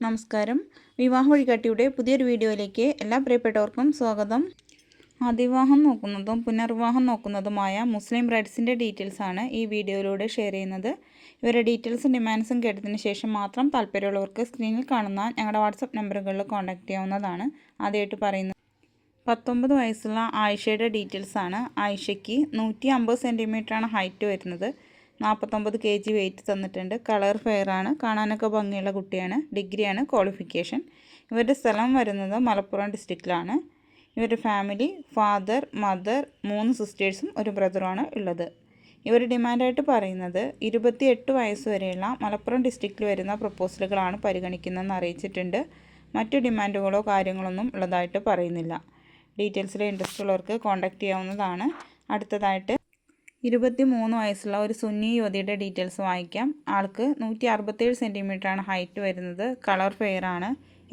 നമസ്കാരം. വിവാഹ വഴികാട്ടിയുടെ പുതിയൊരു വീഡിയോയിലേക്ക് എല്ലാ പ്രിയപ്പെട്ടവർക്കും സ്വാഗതം. ആദിവാഹം നോക്കുന്നതും പുനർവിവാഹം നോക്കുന്നതുമായ മുസ്ലിം ബ്രൈഡ്സിന്റെ ഡീറ്റെയിൽസാണ് ഈ വീഡിയോയിലൂടെ ഷെയർ ചെയ്യുന്നത്. ഇവരുടെ ഡീറ്റെയിൽസും ഡിമാൻഡ്സും കേട്ടതിന് ശേഷം മാത്രം താല്പര്യമുള്ളവർക്ക് സ്ക്രീനിൽ കാണുന്ന ഞങ്ങളുടെ വാട്സപ്പ് നമ്പറുകളിൽ കോൺടാക്റ്റ് ചെയ്യാവുന്നതാണ്. ആദ്യമായിട്ട് പറയുന്നത് പത്തൊമ്പത് വയസ്സുള്ള ആയിഷയുടെ ഡീറ്റെയിൽസാണ് ആയിഷയ്ക്ക് നൂറ്റി അമ്പത് സെന്റിമീറ്ററാണ് ഹൈറ്റ് വരുന്നത്. നാൽപ്പത്തൊമ്പത് കെ ജി വെയിറ്റ് തന്നിട്ടുണ്ട്. കളർ ഫെയറാണ് കാണാനൊക്കെ ഭംഗിയുള്ള കുട്ടിയാണ്. ഡിഗ്രിയാണ് ക്വാളിഫിക്കേഷൻ ഇവരുടെ സ്ഥലം വരുന്നത് മലപ്പുറം ഡിസ്ട്രിക്റ്റിലാണ് ഇവരുടെ ഫാമിലി ഫാദർ മദർ മൂന്ന് സിസ്റ്റേഴ്സും ഒരു ബ്രദറുമാണ് ഉള്ളത്. ഇവർ ഡിമാൻഡായിട്ട് പറയുന്നത് ഇരുപത്തി എട്ട് വയസ്സ് വരെയുള്ള മലപ്പുറം ഡിസ്ട്രിക്റ്റിൽ വരുന്ന പ്രപ്പോസലുകളാണ് പരിഗണിക്കുന്നതെന്ന് അറിയിച്ചിട്ടുണ്ട്. മറ്റു ഡിമാൻഡുകളോ കാര്യങ്ങളൊന്നും ഉള്ളതായിട്ട് പറയുന്നില്ല. ഡീറ്റെയിൽസിൽ ഇൻട്രസ്റ്റ് ഉള്ളവർക്ക് കോൺടാക്റ്റ് ചെയ്യാവുന്നതാണ്. അടുത്തതായിട്ട് ഇരുപത്തി മൂന്ന് വയസ്സുള്ള ഒരു സുന്നി യുവതിയുടെ ഡീറ്റെയിൽസ് വായിക്കാം. ആൾക്ക് നൂറ്റി അറുപത്തേഴ് സെന്റിമീറ്ററാണ് ഹൈറ്റ് വരുന്നത്. കളർ ഫെയർ ആണ്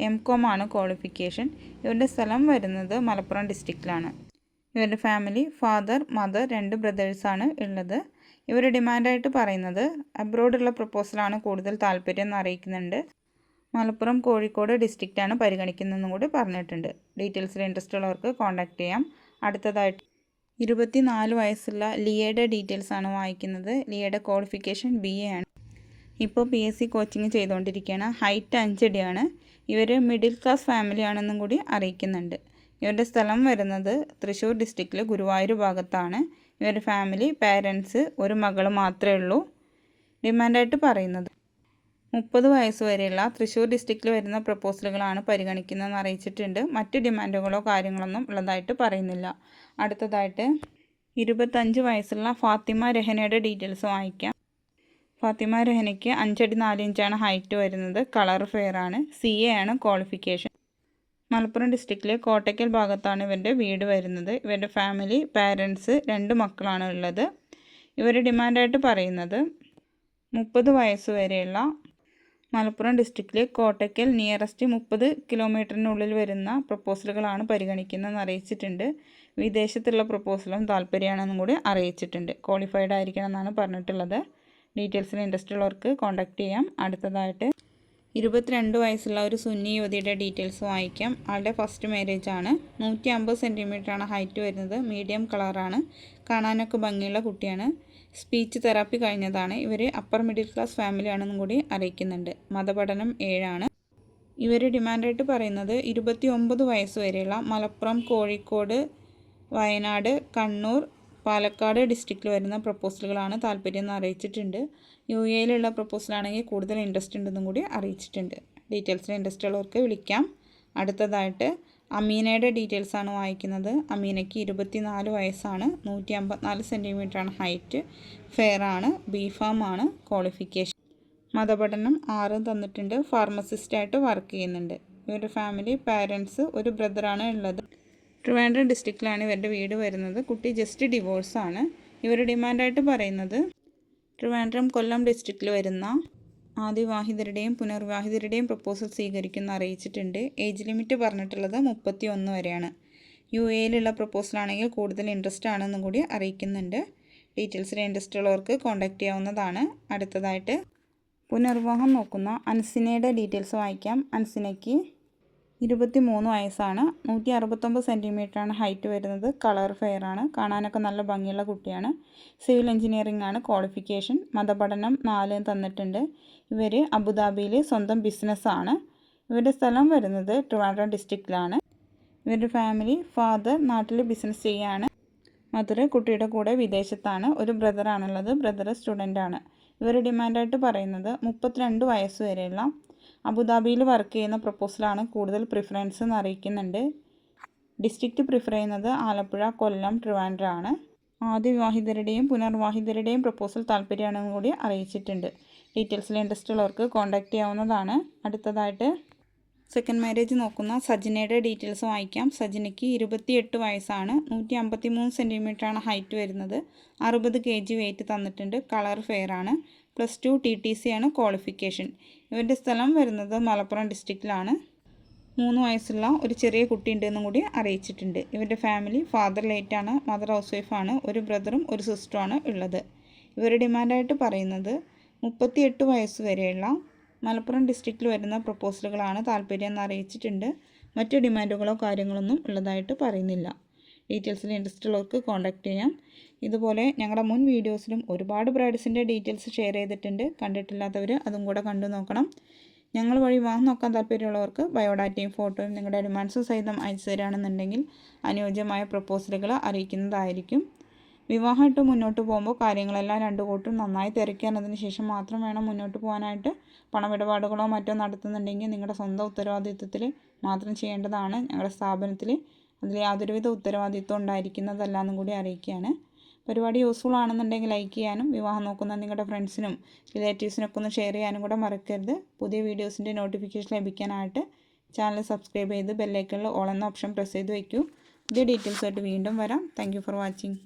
എം കോം ആണ് ക്വാളിഫിക്കേഷൻ. ഇവരുടെ സ്ഥലം വരുന്നത് മലപ്പുറം ഡിസ്ട്രിക്റ്റിലാണ്. ഇവരുടെ ഫാമിലി ഫാദർ മദർ രണ്ട് ബ്രദേഴ്സാണ് ഉള്ളത്. ഇവർ ഡിമാൻഡായിട്ട് പറയുന്നത് അബ്രോഡുള്ള പ്രപ്പോസലാണ് കൂടുതൽ താല്പര്യം എന്ന് അറിയിക്കുന്നുണ്ട്. മലപ്പുറം കോഴിക്കോട് ഡിസ്ട്രിക്റ്റാണ് പരിഗണിക്കുന്നതെന്നും കൂടി പറഞ്ഞിട്ടുണ്ട്. ഡീറ്റെയിൽസിൽ ഇൻട്രസ്റ്റ് ഉള്ളവർക്ക് കോൺടാക്റ്റ് ചെയ്യാം. അടുത്തതായിട്ട് ഇരുപത്തി നാല് വയസ്സുള്ള ലിയയുടെ ഡീറ്റെയിൽസ് ആണ് വായിക്കുന്നത്. ലിയയുടെ ക്വാളിഫിക്കേഷൻ ബി എ ആണ്. ഇപ്പോൾ പി എസ് സി കോച്ചിങ് ചെയ്തുകൊണ്ടിരിക്കുകയാണ്. ഹൈറ്റ് അഞ്ചടിയാണ്. ഇവർ മിഡിൽ ക്ലാസ് ഫാമിലി ആണെന്നും കൂടി അറിയിക്കുന്നുണ്ട്. ഇവരുടെ സ്ഥലം വരുന്നത് തൃശ്ശൂർ ഡിസ്ട്രിക്റ്റിലെ ഗുരുവായൂർ ഭാഗത്താണ്. ഇവരുടെ ഫാമിലി പാരൻസ് ഒരു മകൾ മാത്രമേ ഉള്ളൂ. ഡിമാൻഡായിട്ട് പറയുന്നത്. മുപ്പത് വയസ്സ് വരെയുള്ള തൃശ്ശൂർ ഡിസ്ട്രിക്റ്റിൽ വരുന്ന പ്രപ്പോസലുകളാണ് പരിഗണിക്കുന്നതെന്ന് അറിയിച്ചിട്ടുണ്ട്. മറ്റ് ഡിമാൻഡുകളോ കാര്യങ്ങളൊന്നും ഉള്ളതായിട്ട് പറയുന്നില്ല. അടുത്തതായിട്ട് ഇരുപത്തഞ്ച് വയസ്സുള്ള ഫാത്തിമ രഹനയുടെ ഡീറ്റെയിൽസ് വാങ്ങിക്കാം ഫാത്തിമ രഹനയ്ക്ക് അഞ്ചടി നാല് ഇഞ്ചാണ് ഹൈറ്റ് വരുന്നത്. കളർ ഫെയർ ആണ്. സി എ ആണ് ക്വാളിഫിക്കേഷൻ മലപ്പുറം ഡിസ്ട്രിക്റ്റിലെ കോട്ടയ്ക്കൽ ഭാഗത്താണ് ഇവരുടെ വീട് വരുന്നത്. ഇവരുടെ ഫാമിലി പാരൻസ് രണ്ട് മക്കളാണ് ഉള്ളത്. ഇവർ ഡിമാൻഡായിട്ട് പറയുന്നത് മുപ്പത് വയസ്സ് വരെയുള്ള മലപ്പുറം ഡിസ്ട്രിക്റ്റിലെ കോട്ടയ്ക്കൽ നിയറസ്റ്റ് മുപ്പത് കിലോമീറ്ററിനുള്ളിൽ വരുന്ന പ്രപ്പോസലുകളാണ് പരിഗണിക്കുന്നതെന്ന് അറിയിച്ചിട്ടുണ്ട്. വിദേശത്തുള്ള പ്രപ്പോസലും താല്പര്യമാണെന്നും കൂടി അറിയിച്ചിട്ടുണ്ട്. ക്വാളിഫൈഡ് ആയിരിക്കണം എന്നാണ് പറഞ്ഞിട്ടുള്ളത് ഡീറ്റെയിൽസിന് ഇൻട്രസ്റ്റ് ഉള്ളവർക്ക് കോൺടാക്റ്റ് ചെയ്യാം. അടുത്തതായിട്ട് ഇരുപത്തിരണ്ട് വയസ്സുള്ള ഒരു സുന്നി യുവതിയുടെ ഡീറ്റെയിൽസ് വായിക്കാം. ആളുടെ ഫസ്റ്റ് മാരേജ് ആണ്. നൂറ്റി അമ്പത് സെന്റിമീറ്ററാണ് ഹൈറ്റ് വരുന്നത്. മീഡിയം കളറാണ് കാണാനൊക്കെ ഭംഗിയുള്ള കുട്ടിയാണ്. സ്പീച്ച് തെറാപ്പി കഴിഞ്ഞതാണ്. ഇവർ അപ്പർ മിഡിൽ ക്ലാസ് ഫാമിലി ആണെന്നും കൂടി അറിയിക്കുന്നുണ്ട്. മതപഠനം ഏഴാണ്. ഇവർ ഡിമാൻഡായിട്ട് പറയുന്നത് ഇരുപത്തി ഒമ്പത് വയസ്സ് വരെയുള്ള മലപ്പുറം കോഴിക്കോട് വയനാട് കണ്ണൂർ പാലക്കാട് ഡിസ്ട്രിക്റ്റിൽ വരുന്ന പ്രപ്പോസലുകളാണ് താല്പര്യം എന്ന് അറിയിച്ചിട്ടുണ്ട്. യു എയിലുള്ള പ്രപ്പോസലാണെങ്കിൽ കൂടുതൽ ഇൻട്രസ്റ്റ് ഉണ്ടെന്നും കൂടി അറിയിച്ചിട്ടുണ്ട്. ഡീറ്റെയിൽസിന് ഇൻട്രസ്റ്റ് ഉള്ളവർക്ക് വിളിക്കാം. അടുത്തതായിട്ട് അമീനയുടെ ഡീറ്റെയിൽസ് ആണ് വായിക്കുന്നത്. അമീനയ്ക്ക് ഇരുപത്തി നാല് വയസ്സാണ്. നൂറ്റി അമ്പത്തിനാല് സെന്റിമീറ്ററാണ് ഹൈറ്റ്. ഫെയർ ആണ്. ബി ഫാം ആണ്. ക്വാളിഫിക്കേഷൻ. മതപഠനം ആറ് തന്നിട്ടുണ്ട്. ഫാർമസിസ്റ്റായിട്ട് വർക്ക് ചെയ്യുന്നുണ്ട്. ഇവരുടെ ഫാമിലി പാരൻസ് ഒരു ബ്രദറാണ് ഉള്ളത്. ട്രിവാൻഡ്രം ഡിസ്ട്രിക്റ്റിലാണ് ഇവരുടെ വീട് വരുന്നത്. കുട്ടി ജസ്റ്റ് ഡിവോഴ്സാണ്. ഇവർ ഡിമാൻഡായിട്ട് പറയുന്നത് ട്രിവാൻഡ്രം കൊല്ലം ഡിസ്ട്രിക്റ്റിൽ വരുന്ന ആദ്യവിവാഹിതരുടെയും പുനർവിവാഹിതരുടെയും പ്രപ്പോസൽ സ്വീകരിക്കുന്ന അറിയിച്ചിട്ടുണ്ട്. ഏജ് ലിമിറ്റ് പറഞ്ഞിട്ടുള്ളത് മുപ്പത്തി ഒന്ന് വരെയാണ്. യു എയിലുള്ള പ്രപ്പോസലാണെങ്കിൽ കൂടുതൽ ഇൻട്രസ്റ്റ് ആണെന്നും കൂടി അറിയിക്കുന്നുണ്ട്. ഡീറ്റെയിൽസിൽ ഇൻട്രസ്റ്റ് ഉള്ളവർക്ക് കോൺടാക്റ്റ് ചെയ്യാവുന്നതാണ്. അടുത്തതായിട്ട് പുനർവിവാഹം നോക്കുന്ന അൻസിനയുടെ ഡീറ്റെയിൽസ് വായിക്കാം. അൻസിനയ്ക്ക് ഇരുപത്തി മൂന്ന് വയസ്സാണ്. നൂറ്റി അറുപത്തൊമ്പത് സെന്റിമീറ്ററാണ് ഹൈറ്റ് വരുന്നത്. കളർ ഫെയർ ആണ്. കാണാനൊക്കെ നല്ല ഭംഗിയുള്ള കുട്ടിയാണ്. സിവിൽ എഞ്ചിനീയറിംഗ് ആണ് ക്വാളിഫിക്കേഷൻ. മതപഠനം നാല് തന്നിട്ടുണ്ട്. ഇവർ അബുദാബിയിൽ സ്വന്തം ബിസിനസ്സാണ് ഇവരുടെ സ്ഥലം വരുന്നത് ട്രിവാൻഡ്രം ഡിസ്ട്രിക്റ്റിലാണ്. ഇവരുടെ ഫാമിലി ഫാദർ നാട്ടിൽ ബിസിനസ് ചെയ്യാണ്. മദർ കുട്ടിയുടെ കൂടെ വിദേശത്താണ്. ഒരു ബ്രദറാണുള്ളത്. ബ്രദർ സ്റ്റുഡന്റാണ് ഇവർ ഡിമാൻഡായിട്ട് പറയുന്നത് മുപ്പത്തിരണ്ട് വയസ്സ് വരെയുള്ള അബുദാബിയിൽ വർക്ക് ചെയ്യുന്ന പ്രപ്പോസലാണ് കൂടുതൽ പ്രിഫറൻസ് എന്ന് അറിയിക്കുന്നുണ്ട്. ഡിസ്ട്രിക്റ്റ് പ്രിഫർ ചെയ്യുന്നത് ആലപ്പുഴ കൊല്ലം ട്രിവാൻഡ്രം ആണ് ആദ്യ വിവാഹിതരുടെയും പുനർവിവാഹിതരുടെയും പ്രപ്പോസൽ താല്പര്യമാണെന്ന് കൂടി അറിയിച്ചിട്ടുണ്ട്. ഡീറ്റെയിൽസിൽ ഇൻട്രസ്റ്റ് ഉള്ളവർക്ക് കോൺടാക്റ്റ് ചെയ്യാവുന്നതാണ്. അടുത്തതായിട്ട് സെക്കൻഡ് മാരേജ് നോക്കുന്ന സജിനയുടെ ഡീറ്റെയിൽസ് വായിക്കാം. സജിനയ്ക്ക് ഇരുപത്തിയെട്ട് വയസ്സാണ്. നൂറ്റി അമ്പത്തി മൂന്ന് സെന്റിമീറ്ററാണ് ഹൈറ്റ് വരുന്നത്. അറുപത് കെ ജി വെയിറ്റ് തന്നിട്ടുണ്ട്. കളർ ഫെയർ ആണ്. Plus two T T C ആണ് ക്വാളിഫിക്കേഷൻ. ഇവരുടെ സ്ഥലം വരുന്നത് മലപ്പുറം ഡിസ്ട്രിക്റ്റിലാണ്. മൂന്ന് വയസ്സുള്ള ഒരു ചെറിയ കുട്ടി ഉണ്ടെന്നും കൂടി അറിയിച്ചിട്ടുണ്ട്. ഇവരുടെ ഫാമിലി ഫാദർ ലേറ്റാണ് മദർ ഹൗസ് വൈഫാണ് ഒരു ബ്രദറും ഒരു സിസ്റ്ററുമാണ് ഉള്ളത്. ഇവർ ഡിമാൻഡായിട്ട് പറയുന്നത് മുപ്പത്തിയെട്ട് വയസ്സ് വരെയുള്ള മലപ്പുറം ഡിസ്ട്രിക്റ്റിൽ വരുന്ന പ്രപ്പോസലുകളാണ് താല്പര്യം എന്ന് അറിയിച്ചിട്ടുണ്ട്. മറ്റു ഡിമാൻഡുകളോ കാര്യങ്ങളൊന്നും ഉള്ളതായിട്ട് പറയുന്നില്ല. ഡീറ്റെയിൽസിൽ ഇൻട്രസ്റ്റ് ഉള്ളവർക്ക് കോൺടാക്റ്റ് ചെയ്യാം. ഇതുപോലെ ഞങ്ങളുടെ മുൻ വീഡിയോസിലും ഒരുപാട് ബ്രൈഡ്സിന്റെ ഡീറ്റെയിൽസ് ഷെയർ ചെയ്തിട്ടുണ്ട്. കണ്ടിട്ടില്ലാത്തവർ അതും കൂടെ കണ്ടു നോക്കണം. ഞങ്ങൾ വഴി വിവാഹം നോക്കാൻ താല്പര്യമുള്ളവർക്ക് ബയോഡാറ്റയും ഫോട്ടോയും നിങ്ങളുടെ ഡിമാൻഡ്സും സഹിതം അയച്ചു തരികയാണെന്നുണ്ടെങ്കിൽ അനുയോജ്യമായ പ്രപ്പോസലുകൾ അറിയിക്കുന്നതായിരിക്കും. വിവാഹമായിട്ട് മുന്നോട്ട് പോകുമ്പോൾ കാര്യങ്ങളെല്ലാം രണ്ടു കൂട്ടും നന്നായി തിരക്കിയതിന് ശേഷം മാത്രം വേണം മുന്നോട്ട് പോകാനായിട്ട്. പണമിടപാടുകളോ മറ്റോ നടത്തുന്നുണ്ടെങ്കിൽ നിങ്ങളുടെ സ്വന്തം ഉത്തരവാദിത്വത്തിൽ മാത്രം ചെയ്യേണ്ടതാണ് ഞങ്ങളുടെ സ്ഥാപനത്തിൽ. അതിൽ യാതൊരുവിധ ഉത്തരവാദിത്വം ഉണ്ടായിരിക്കുന്നതല്ല എന്നും കൂടി അറിയിക്കുകയാണ്. പരിപാടി യൂസ്ഫുൾ ആണെന്നുണ്ടെങ്കിൽ ലൈക്ക് ചെയ്യാനും വിവാഹം നോക്കുന്ന നിങ്ങളുടെ ഫ്രണ്ട്സിനും റിലേറ്റീവ്സിനൊക്കെ ഒന്ന് ഷെയർ ചെയ്യാനും കൂടെ മറക്കരുത്. പുതിയ വീഡിയോസിന്റെ നോട്ടിഫിക്കേഷൻ ലഭിക്കാനായിട്ട് ചാനൽ സബ്സ്ക്രൈബ് ചെയ്ത് ബെല്ലൈക്കണിൽ ഓൾ എന്ന ഓപ്ഷൻ പ്രസ് ചെയ്ത് വയ്ക്കൂ പുതിയ ഡീറ്റെയിൽസായിട്ട് വീണ്ടും വരാം. Thank for watching